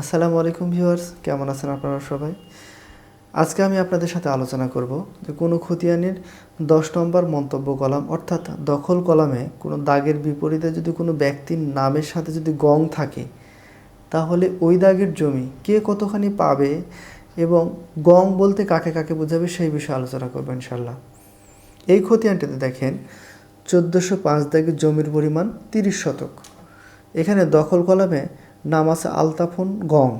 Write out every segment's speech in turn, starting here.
আসসালামু আলাইকুম ভিউয়ার্স, কেমন আছেন আপনারা সবাই? আজকে আমি আপনাদের সাথে আলোচনা করব যে কোনো খতিয়ানির দশ নম্বর মন্তব্য কলাম, অর্থাৎ দখল কলামে কোনো দাগের বিপরীতে যদি কোনো ব্যক্তির নামের সাথে যদি গং থাকে, তাহলে ওই দাগের জমি কে কতখানি পাবে এবং গং বলতে কাকে কাকে বোঝাবে সেই বিষয়ে আলোচনা করব ইনশাল্লাহ এই খতিয়ানটিতে দেখেন, চোদ্দোশো পাঁচ দাগের জমির পরিমাণ তিরিশ শতক। এখানে দখল কলামে নাম আছে আলতাফন গং।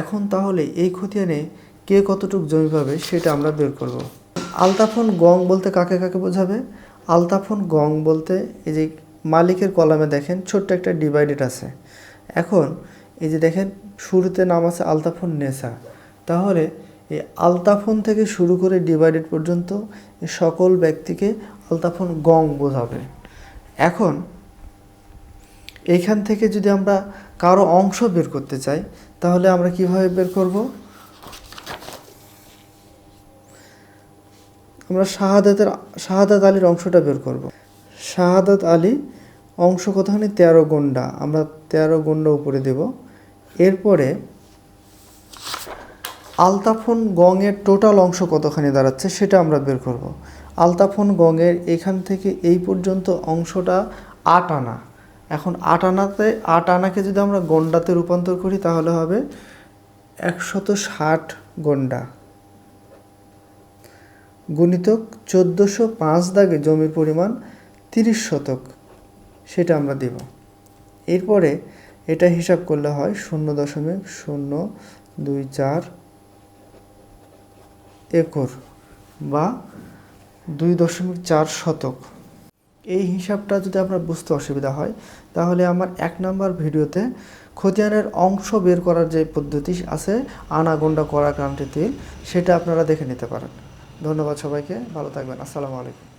এখন তাহলে এই খতিয়ানে কে কতটুকু জমি পাবে সেটা আমরা বের করব। আলতাফন গং বলতে কাকে কাকে বোঝাবে? আলতাফন গং বলতে এই যে মালিকের কলামে দেখেন, ছোট্ট একটা ডিভাইডেড আছে। এখন এই যে দেখেন, শুরুতে নাম আছে আলতাফন নেসা। তাহলে এই আলতাফন থেকে শুরু করে ডিভাইডেড পর্যন্ত সকল ব্যক্তিকে আলতাফন গং বোঝাবে। এখন এইখান থেকে যদি আমরা কারও অংশ বের করতে চাই, তাহলে আমরা কীভাবে বের করব? আমরা শাহাদাতের, শাহাদাত আলীর অংশটা বের করব। শাহাদাত আলী অংশ কতখানি তেরো গন্ডা আমরা তেরো গন্ডা উপরে দেব। এরপরে আলতাফন গঙের টোটাল অংশ কতখানি দাঁড়াচ্ছে সেটা আমরা বের করব। আলতাফন গঙের এখান থেকে এই পর্যন্ত অংশটা আট আনা। এখন আট আনাতে, আট আনাকে যদি আমরা গন্ডাতে রূপান্তর করি, তাহলে হবে একশত ষাট গন্ডা। গুণিতক চোদ্দোশো পাঁচ দাগে জমির পরিমাণ তিরিশ শতক। সেটা আমরা দেব। এরপরে এটা হিসাব করলে হয় শূন্য দশমিক শূন্য দুই চার একর বা দুই দশমিক চার শতক। এই হিসাবটা যদি আপনার বুঝতে অসুবিধা হয়, তাহলে আমার এক নম্বর ভিডিওতে খতিয়ানের অংশ বের করার যে পদ্ধতি আছে, আনাগোন্ডা করা ক্রান্তিতে সেটা আপনারা দেখে নিতে পারেন। ধন্যবাদ সবাইকে, ভালো থাকবেন, আসসালামু আলাইকুম।